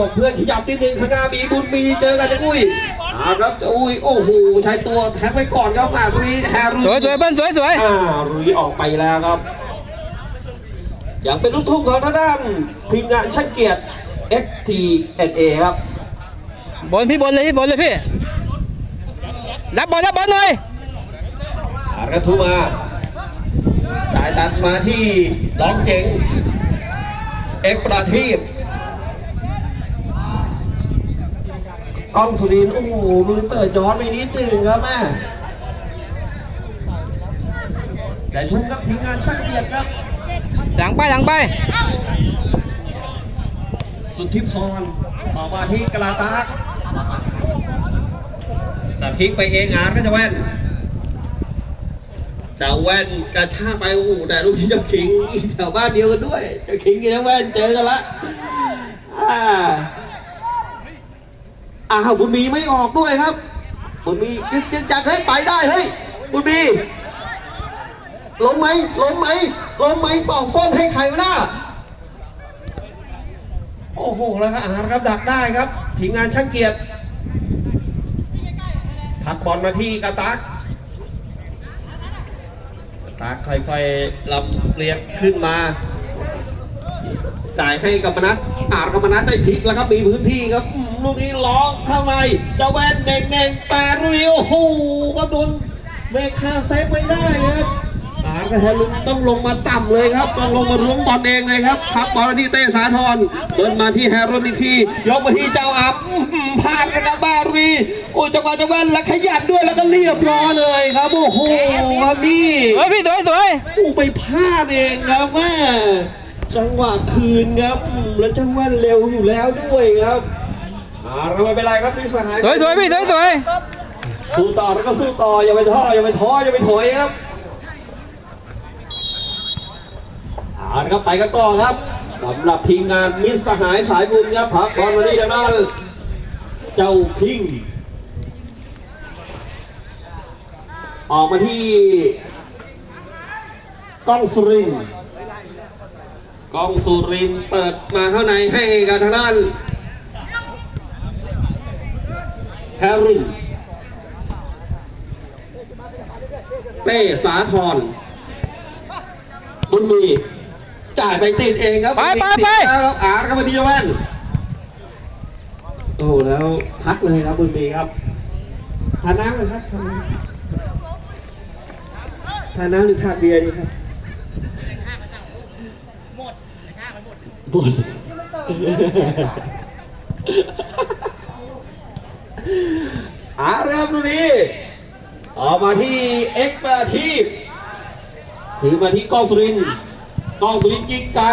บอกเพื่อนขยับนิดนึงข้างหน้ามีบุญมีเจอกันจะอุ้ยเอาครับจะอุ้ยโอ้โหใช้ตัวแท็กไว้ก่อนครับอ่าตรงนี้แฮร์รี่สวยสวยเบิ้ลสวยสวยอ่ารุยออกไปแล้วครับอย่างเป็นลูกทุ่งของทางด้านทีมงานช่างเกียรติ XTNA ครับ บนพี่บนเลยพี่บนเลยพี่รับบอลรับบอลหน่อยอากระทุมาจ่ายตัดมาที่ร้องเจ๋งเอกประทีป กล้องสุรินทร์โอ้โหลูกเปิดย้อนไปนิดนึงครับแม่ไก่ทุ่งครับทีมงานช่างเกียรติครับ หลังไปหลังไป สุทธิพรต่อมาที่กลาตากแต่พลิกไปเองอาร์ตก็จะแว่นจะแว่นกระชากไปโอ้โหแต่ลูกที่จะขิงแถวบ้านเดียวกันด้วย จะขิงกับจะแว่นเจอกันละอ่าอ้าวบุญมีไม่ออกด้วยครับ บุญมีจึงจึงจักให้ยไปได้เฮ้ยบุญมีล้มไหมล้มไหมล้มไหมตอกฟ้องให้ใครมาหน้าโอ้โหแล้วก็อาร์ครับดักได้ครับทีมงานช่างเกียรติพักบอลมาที่กาตักกาตักค่อยๆลำเลียงขึ้นมา จ่ายให้กับมนัทอาร์กับมนัทได้พลิกแล้วครับมีพื้นที่ครับ ลูกนี้ล้องเข้าในเจ้าแวนเน่งเน่งๆแต่ลูกนี้โอ้โหก็โดนเมคาเซฟไม่ได้ครับอาร์กับแฮลุนต้องลงมาต่ำเลยครับต้องลงมาล้วงบอลเองเลยครับพักบอลมาที่เต้สาทรเดินมาที่แฮรุนอีกทียกมาที่เจ้าอับอื้อหือพลาดกันนะบารีโอ้จังหวะจะแว่นแล้วขยันด้วยแล้วก็เรียบร้อยเลยครับโอ้โหครับนี่เฮ้ยพี่สวยสวยโอ้ไปพลาดเองครับแม่จังหวะคืนครับอืมแล้วจังแว่นเร็วอยู่แล้วด้วยครับ อ่าเราไม่เป็นไรครับนี่สหายสวยสวยพี่สวยสวยสู้ต่อแล้วก็สู้ต่ออย่าไปท้ออย่าไปท้ออย่าไปถอยครับเอาละครับไปกันต่อครับสำหรับทีมงานมิตรสหายสายบุญครับพักบอลมาที่ทางด้านเจ้าคิงออกมาที่กล้องสุรินทร์กล้องสุรินทร์เปิดมาเข้าในให้กับทางด้าน แฮร์รินเต้สาธรบุญมีจ่ายไปติดเองครับไปไปติดไปแล้วครับอาร์ตครับมาดีแว่นโอ้แล้วพักเลยครับบุญมีครับทานน้ำเลยครับทานน้ำทานน้ำหรือทานเบียร์ดีครับหมดหมด อาร์ตครับดูนี้ออกมาที่เอ็กประทีปถือมาที่กองสุรินกองสุรินยิงไกล